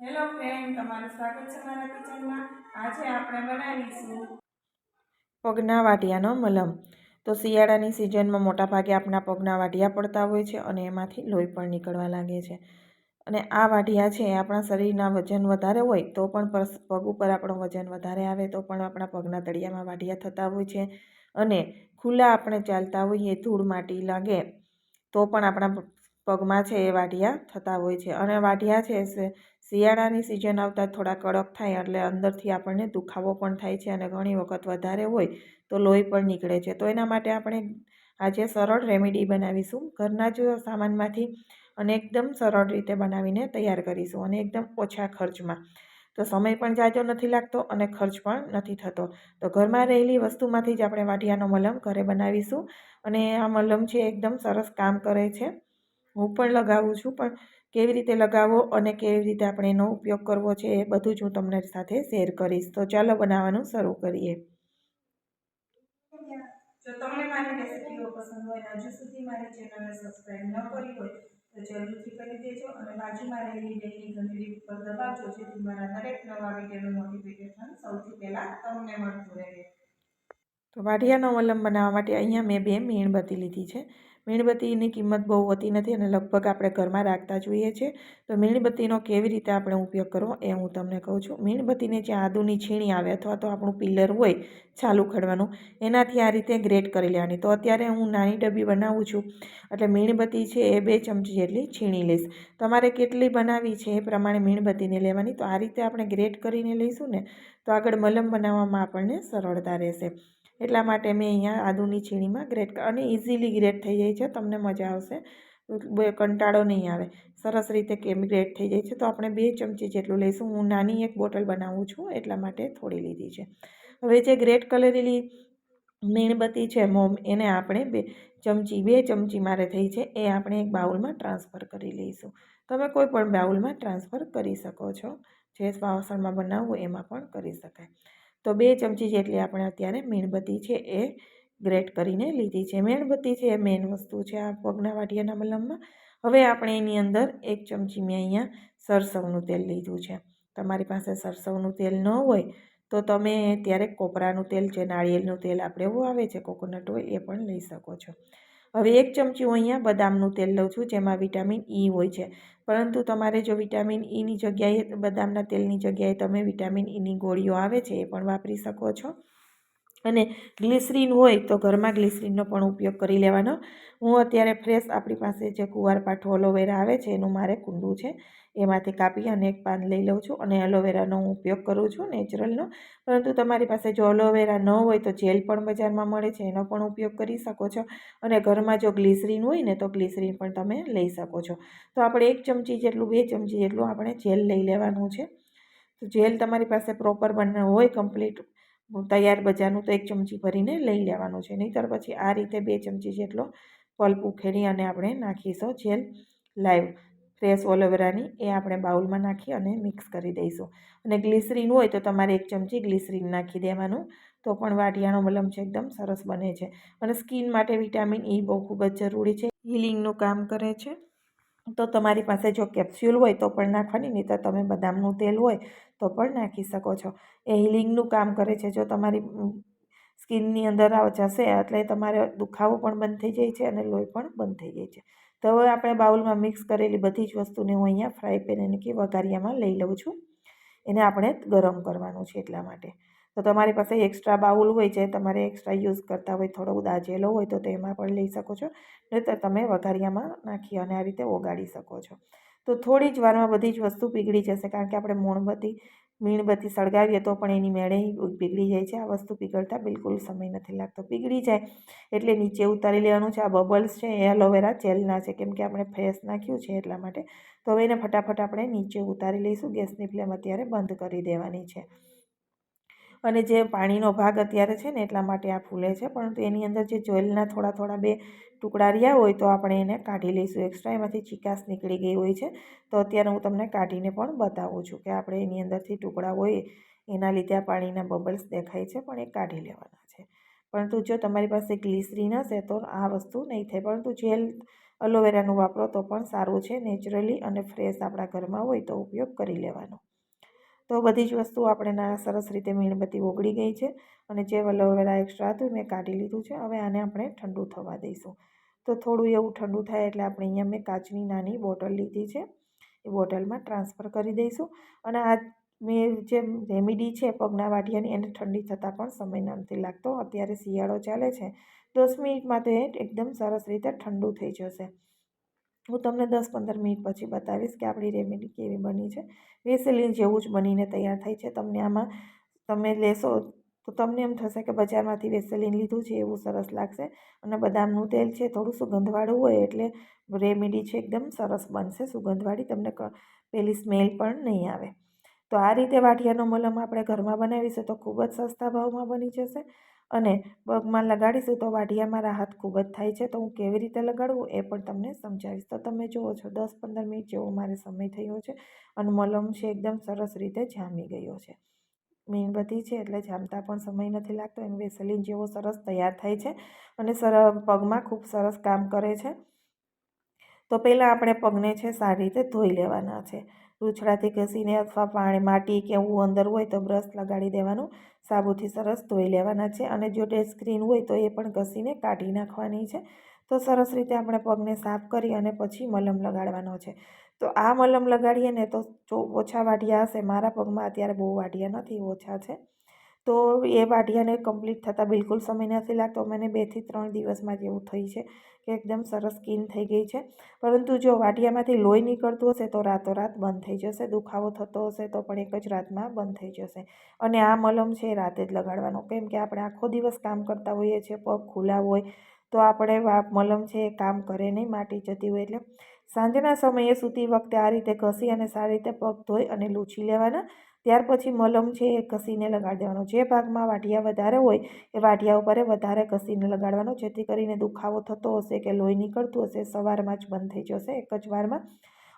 Hello friend તમારું સ્વાગત છે મારા કિચનમાં. આજે આપણે બનાવીશું પગના વાટિયાનો મલમ. તો શિયાળાની સિઝનમાં મોટાભાગે આપણા પગના વાટિયા પડતા હોય છે અને એમાંથી લોહી પણ નીકળવા લાગે છે. અને આ વાટિયા છે આપણા શરીરના વજન વધારે હોય તો પણ પગ ઉપર આપણું વજન વધારે આવે તો પણ આપણા પગના તળિયામાં વાટિયા થતા હોય છે. અને ખુલ્લા આપણે ચાલતા હોઈએ ધૂળ માટી લાગે તો પણ આપણા પગમાં છે એ વાઢિયા થતા હોય છે. અને વાઢિયા છે શિયાળાની સિઝન આવતા થોડા કડક થાય એટલે અંદરથી આપણને દુખાવો પણ થાય છે અને ઘણી વખત વધારે હોય તો લોહી પણ નીકળે છે. તો એના માટે આપણે આજે સરળ રેમેડી બનાવીશું. ઘરના જ સામાનમાંથી અને એકદમ સરળ રીતે બનાવીને તૈયાર કરીશું અને એકદમ ઓછા ખર્ચમાં. તો સમય પણ જાજો નથી લાગતો અને ખર્ચ પણ નથી થતો. તો ઘરમાં રહેલી વસ્તુમાંથી જ આપણે વાટિયાનો મલમ ઘરે બનાવીશું અને આ મલમ છે એકદમ સરસ કામ કરે છે. હું પણ લગાવું છું પણ કેવી રીતે લગાવવો અને કેવી રીતે આપણે એનો ઉપયોગ કરવો છે એ બધું જ હું તમને સાથે શેર કરીશ. તો ચાલો બનાવવાનું શરૂ કરીએ. જો તમને મારી રેસિપીઓ પસંદ હોય હજુ સુધી મારી ચેનલને સબસ્ક્રાઈબ ન કરી હોય તો જરૂરથી કરી દેજો અને બાજુમાં રહેલી બેલની ઘંટડી ઉપર દબાવજો જેથી મારા દરેક નવા વિડીયોનું નોટિફિકેશન સૌથી પહેલાં તમને મળતું રહે. તો વાઢિયાનો અવલંબ બનાવવા માટે અહીંયા મેં બે મીણબત્તી લીધી છે. મીણબત્તીની કિંમત બહુ હોતી નથી અને લગભગ આપણે ઘરમાં રાખતા જોઈએ છે. તો મીણબત્તીનો કેવી રીતે આપણે ઉપયોગ કરવો એ હું તમને કહું છું. મીણબત્તીને જે આદુની છીણી આવે અથવા તો આપણું પિલર હોય ચાલુ ખડવાનું, એનાથી આ રીતે ગ્રેટ કરી લેવાની. તો અત્યારે હું નાની ડબ્બી બનાવું છું, એટલે મીણબત્તી છે એ બે ચમચી જેટલી છીણી લઈશ. તમારે કેટલી બનાવવી છે એ પ્રમાણે મીણબત્તીને લેવાની? તો આ રીતે આપણે ગ્રેટ કરીને લઈશું ને, તો આગળ મલમ બનાવવામાં આપણને સરળતા રહેશે. એટલા માટે મેં અહીંયા આદુની છીણીમાં ગ્રેટ અને ઇઝીલી ગ્રેટ થઈ જાય છે, તમને મજા આવશે. કંટાળો નહીં આવે. સરસ રીતે કેમ ગ્રેટ થઈ જાય છે. તો આપણે બે ચમચી જેટલું લઈશું. હું નાની એક બોટલ બનાવું છું, એટલા માટે થોડી લીધી છે. હવે જે ગ્રેટ કલરેલી મીણબત્તી છે, મોમ, એને આપણે બે ચમચી બે ચમચી મારે થઈ છે, એ આપણે એક બાઉલમાં ટ્રાન્સફર કરી લઈશું. તમે કોઈ પણ બાઉલમાં ટ્રાન્સફર કરી શકો છો. જે વાસણમાં બનાવવું એમાં પણ કરી શકાય. તો બે ચમચી જેટલી આપણે અત્યારે મીણબત્તી છે એ ગ્રેટ કરીને લીધી છે. મીણબત્તી છે એ મેઇન વસ્તુ છે આ પગના વાટિયાના મલમમાં. હવે આપણે એની અંદર એક ચમચી મેં અહીંયા સરસવનું તેલ લીધું છે. તમારી પાસે સરસવનું તેલ ન હોય તો તમે ત્યારે કોપરાનું તેલ છે નાળિયેરનું તેલ આપણે એવું આવે છે કોકોનટ ઓઇલ એ પણ લઈ શકો છો. હવે એક ચમચી હું અહીંયા બદામનું તેલ લઉં છું, જેમાં વિટામિન ઈ હોય છે. પરંતુ તમારે જો વિટામિન ઈની જગ્યાએ, બદામના તેલની જગ્યાએ તમે વિટામિન ઈની ગોળીઓ આવે છે એ પણ વાપરી શકો છો. અને ગ્લિસરીન હોય તો ઘરમાં ગ્લિસરીનનો પણ ઉપયોગ કરી લેવાનો. હું અત્યારે ફ્રેશ આપણી પાસે જે કુંવારપાઠું એલોવેરા આવે છે, એનું મારે કુંડું છે. એમાંથી કાપી અને એક પાન લઈ લઉં છું અને એલોવેરાનો હું ઉપયોગ કરું છું નેચરલનો. પરંતુ તમારી પાસે જો એલોવેરા ન હોય તો જેલ પણ બજારમાં મળે છે, એનો પણ ઉપયોગ કરી શકો છો. અને ઘરમાં જો ગ્લિસરીન હોય ને તો ગ્લિસરીન પણ તમે લઈ શકો છો. તો આપણે એક ચમચી જેટલું, બે ચમચી જેટલું આપણે જેલ લઈ લેવાનું છે. તો જેલ તમારી પાસે પ્રોપર બને હોય, કમ્પ્લીટ તૈયાર બજારનું તો એક ચમચી ભરીને લઈ લેવાનું છે. નહીંતર પછી આ રીતે બે ચમચી જેટલો પલ્પ ઉખેડી અને આપણે નાખીશું જેલ લાઈવ ફ્રેશ ઓલોવેરાની એ આપણે બાઉલમાં નાખી અને મિક્સ કરી દઈશું. અને ગ્લિસરીન હોય તો તમારે એક ચમચી ગ્લિસરીન નાખી દેવાનું. તો પણ વાટિયાનો મલમ છે એકદમ સરસ બને છે. અને સ્કિન માટે વિટામિન ઈ બહુ ખૂબ જ જરૂરી છે. હિલિંગનું કામ કરે છે. તો તમારી પાસે જો કેપ્સ્યુલ હોય તો પણ નાખવાની નહીં તો તમે બદામનું તેલ હોય તો પણ નાખી શકો છો. એ હિલિંગનું કામ કરે છે. જો તમારી સ્કિનની અંદર જશે એટલે તમારે દુખાવો પણ બંધ થઈ જાય છે અને લોહી પણ બંધ થઈ જાય છે. તો હવે આપણે બાઉલમાં મિક્સ કરેલી બધી જ વસ્તુને હું અહીંયા ફ્રાય પેન એને કે વઘારિયામાં લઈ લઉં છું. એને આપણે ગરમ કરવાનું છે એટલા માટે. તો તમારી પાસે એક્સ્ટ્રા બાઉલ હોય છે, તમારે એક્સ્ટ્રા યુઝ કરતા હોય, થોડો દાજેલો હોય તો તેમાં પણ લઈ શકો છો. નહીંતર તમે વઘારિયામાં નાખી અને આ રીતે ઓગાળી શકો છો. તો થોડી જ વારમાં બધી જ વસ્તુ પીગળી જશે, કારણ કે આપણે મોણબત્તી, મીણબત્તી સળગાવીએ તો પણ એની મેળે પીગળી જાય છે. આ વસ્તુ પીગળતા બિલકુલ સમય નથી લાગતો. પીગળી જાય એટલે નીચે ઉતારી લેવાનું છે. આ બબલ્સ છે, એ એલોવેરા જેલના છે, કેમ કે આપણે ફ્રેશ નાખ્યું છે એટલા માટે. તો હવે એને ફટાફટ આપણે નીચે ઉતારી લઈશું. ગેસની ફ્લેમ અત્યારે બંધ કરી દેવાની છે. અને જે પાણીનો ભાગ અત્યારે છે ને એટલા માટે આ ફૂલે છે, પરંતુ એની અંદર જે જોઈલના થોડા થોડા બે ટુકડા રહ્યા હોય તો આપણે એને કાઢી લઈશું એક્સ્ટ્રા એમાંથી ચિકાસ નીકળી ગઈ હોય છે. તો અત્યારે હું તમને કાઢીને પણ બતાવું છું કે આપણે એની અંદરથી ટુકડા હોય એના લીધે આ પાણીના બબલ્સ દેખાય છે, પણ એ કાઢી લેવાના છે. પરંતુ જો તમારી પાસે ગ્લિસરીન હશે તો આ વસ્તુ નહીં થાય, પરંતુ જેલ અલોવેરાનું વાપરો તો પણ સારું છે, નેચરલી અને ફ્રેશ આપણા ઘરમાં હોય તો ઉપયોગ કરી લેવાનો. તો બધી જ વસ્તુ આપણે સરસ રીતે મીણબત્તી ઓગળી ગઈ છે અને જે અલોવેરા એક્સ્ટ્રા હતું મેં કાઢી લીધું છે. હવે આને આપણે ઠંડુ થવા દઈશું. તો થોડું એવું ઠંડુ થાય એટલે આપણે અહીંયા મેં કાચની નાની બોટલ લીધી છે. એ બોટલમાં ટ્રાન્સફર કરી દઈશું. અને આ મેં જે રેમેડી છે પગના વાઢિયાની એને ઠંડી થતાં પણ સમય નથી લાગતો. અત્યારે શિયાળો ચાલે છે. દસ મિનિટમાં તો એકદમ સરસ રીતે ઠંડુ થઈ જશે. હું તમને દસ પંદર મિનિટ પછી બતાવીશ કે આપણી રેમેડી કેવી બની છે. વેસેલિન જેવું જ બનીને તૈયાર થાય છે. તમને આમાં, તમે લેશો તો તમને એમ થશે કે બજારમાંથી વેસેલિન લીધું છે એવું સરસ લાગશે. અને બદામનું તેલ છે થોડું સુગંધવાળું હોય એટલે રેમેડી છે એકદમ સરસ બનશે. સુગંધવાળી તમને પેલી સ્મેલ પણ નહીં આવે. તો આ રીતે વાઠિયાનો મલમ આપણે ઘરમાં બનાવીશું તો ખૂબ જ સસ્તા ભાવમાં બની જશે. અને પગમાં લગાડીશું તો વાઢિયામાં રાહત ખૂબ જ થાય છે, તો હું કેવી રીતે લગાડવું એ પણ તમને સમજાવીશ. તો તમે જુઓ છો, દસ પંદર મિનિટ જેવો મારે સમય થયો છે અને મલમ છે એકદમ સરસ રીતે જામી ગયો છે. મીણબત્તી છે એટલે જામતા પણ સમય નથી લાગતો, એમ વેસલીન જેવો સરસ તૈયાર થાય છે અને સર, પગમાં ખૂબ સરસ કામ કરે છે. તો પહેલાં આપણે પગને છે સારી રીતે ધોઈ લેવાના છે. રૂછડાથી ઘસીને અથવા પાણી માટી કે એવું અંદર હોય તો બ્રશ લગાડી દેવાનું. સાબુથી સરસ ધોઈ લેવાના છે અને જો ડે સ્ક્રીન હોય તો એ પણ ઘસીને કાઢી નાખવાની છે. તો સરસ રીતે આપણે પગને સાફ કરી અને પછી મલમ લગાડવાનો છે. તો આ મલમ લગાડીએ ને તો જો ઓછા વાઢિયા હશે, મારા પગમાં અત્યારે બહુ વાઢિયા નથી, ઓછા છે. તો એ વાઢિયાને કમ્પ્લીટ થતાં બિલકુલ સમય નથી લાગતો. મને બેથી ત્રણ દિવસમાં જેવું થઈ છે કે એકદમ સરસ સ્કીન થઈ ગઈ છે. પરંતુ જો વાઢિયામાંથી લોહી નીકળતું હશે તો રાતોરાત બંધ થઈ જશે. દુખાવો થતો હશે તો પણ એક જ રાતમાં બંધ થઈ જશે. અને આ મલમ છે રાતે જ લગાડવાનો. કેમ કે આપણે આખો દિવસ કામ કરતા હોઈએ છીએ, પગ ખુલ્લા હોય, તો આપણે મલમ છે એ કામ કરે નહીં, માટી જતી હોય એટલે. સાંજના સમયે સૂતી વખતે આ રીતે ઘસી અને સારી રીતે પગ ધોઈ અને લૂછી લેવાના. ત્યાર પછી મલમ છે એ ઘસીને લગાડી દેવાનો જે ભાગમાં વાઢિયા વધારે હોય એ વાઢિયા ઉપર વધારે ઘસીને લગાડવાનો, જેથી કરીને દુખાવો થતો હશે કે લોહી નીકળતું હશે, સવારમાં જ બંધ થઈ જશે એક જ વારમાં.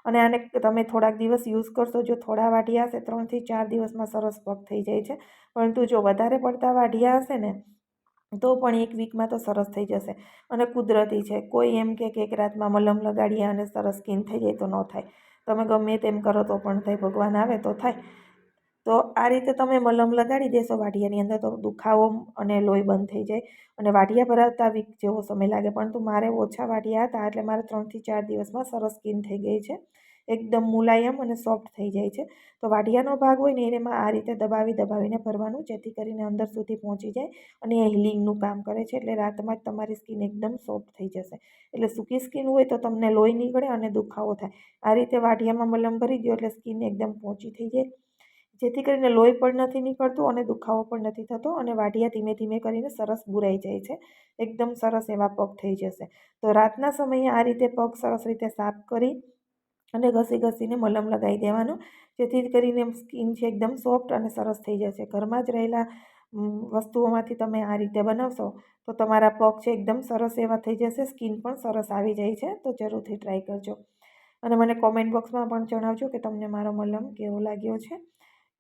અને આને તમે થોડાક દિવસ યુઝ કરશો, જો થોડા વાઢિયા હશે, ત્રણથી ચાર દિવસમાં સરસ પગ થઈ જાય છે. પરંતુ જો વધારે પડતા વાઢિયા હશે ને, તો પણ એક વીકમાં તો સરસ થઈ જશે. અને કુદરતી છે, કોઈ એમ કે એક રાતમાં મલમ લગાડીએ અને સરસ સ્કીન થઈ જાય તો ન થાય. તમે ગમે તેમ કરો તો પણ થાય, ભગવાન આવે તો થાય. તો આ રીતે તમે મલમ લગાડી દેશો વાઢિયાની અંદર તો દુખાવો અને લોહી બંધ થઈ જાય. અને વાઢિયા ભરાવતા વીક જેવો સમય લાગે. પરંતુ મારે ઓછા વાઢિયા હતા એટલે મારે ત્રણથી ચાર દિવસમાં સરસ સ્કીન થઈ ગઈ છે. એકદમ મુલાયમ અને સોફ્ટ થઈ જાય છે. તો વાઢિયાનો ભાગ હોય ને, એમાં આ રીતે દબાવી દબાવીને ભરવાનું, જેથી કરીને અંદર સુધી પહોંચી જાય અને એ હિલિંગનું કામ કરે છે. એટલે રાતમાં જ તમારી સ્કિન એકદમ સોફ્ટ થઈ જશે. એટલે સૂકી સ્કિન હોય તો તમને લોહી નીકળે અને દુખાવો થાય. આ રીતે વાઢિયામાં મલમ ભરી દો એટલે સ્કિન એકદમ પહોંચી થઈ જાય. જેથી કરીને લોહી પણ નથી નીકળતું અને દુખાવો પણ નથી થતો અને વાઢિયા ધીમે ધીમે કરીને સરસ બુરાઈ જાય છે. એકદમ સરસ એવા પગ થઈ જશે. તો રાતના સમયે આ રીતે પગ સરસ રીતે સાફ કરી અને ઘસી ઘસીને મલમ લગાવી દેવાનું, જેથી કરીને સ્કિન છે એકદમ સોફ્ટ અને સરસ થઈ જશે. ઘરમાં જ રહેલા વસ્તુઓમાંથી તમે આ રીતે બનાવશો, તો તમારા પગ છે એકદમ સરસ એવા થઈ જશે, સ્કિન પણ સરસ આવી જાય છે, તો જરૂરથી ટ્રાય કરજો. અને મને કોમેન્ટ બોક્સમાં પણ જણાવજો કે તમને મારો મલમ કેવો લાગ્યો છે.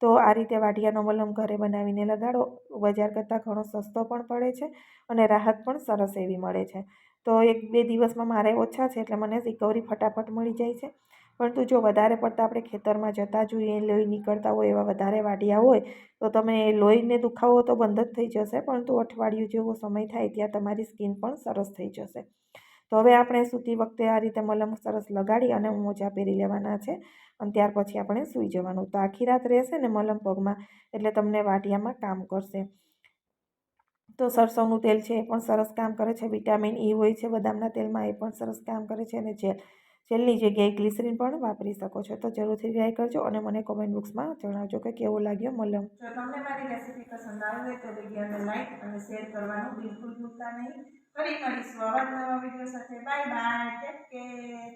તો આ રીતે વાઢિયાનો મલમ ઘરે બનાવીને લગાડો. બજાર કરતાં ઘણો સસ્તો પણ પડે છે અને રાહત પણ સરસ એવી મળે છે. તો એક બે દિવસમાં મારે ઓછા છે એટલે મને રિકવરી ફટાફટ મળી જાય છે. પરંતુ જો વધારે પડતા આપણે ખેતરમાં જતા જોઈએ, લોહી નીકળતા હોય એવા વધારે વાઢિયા હોય, તો તમે લોહીને દુખાવો તો બંધ જ થઈ જશે, પરંતુ અઠવાડિયું જેવો સમય થાય ત્યાં તમારી સ્કિન પણ સરસ થઈ જશે. તો હવે આપણે સૂતી વખતે આ રીતે મલમ સરસ લગાડી અને મોજા પહેરી લેવાના છે અને ત્યાર પછી આપણે સૂઈ જવાનું. તો આખી રાત રહેશે ને મલમ પગમાં, એટલે તમને વાટિયામાં કામ કરશે. તો સરસવનું તેલ છે એ પણ સરસ કામ કરે છે. વિટામિન ઈ હોય છે બદામના તેલમાં, એ પણ સરસ કામ કરે છે અને જેલ, જેલની જગ્યાએ ગ્લિસરીન પણ વાપરી શકો છો. તો જરૂરથી ટ્રાય કરજો અને મને કોમેન્ટ બોક્સમાં જણાવજો કે કેવો લાગ્યો મલમ. જો તમને મારી રેસીપી પસંદ આવી તો વિડીયોને લાઈક અને શેર કરવાનું બિલકુલ ભૂલતા નહીં. ફરી મળીશું. આવા નવા વીડિયો સાથે બાય બાય ટેક કેર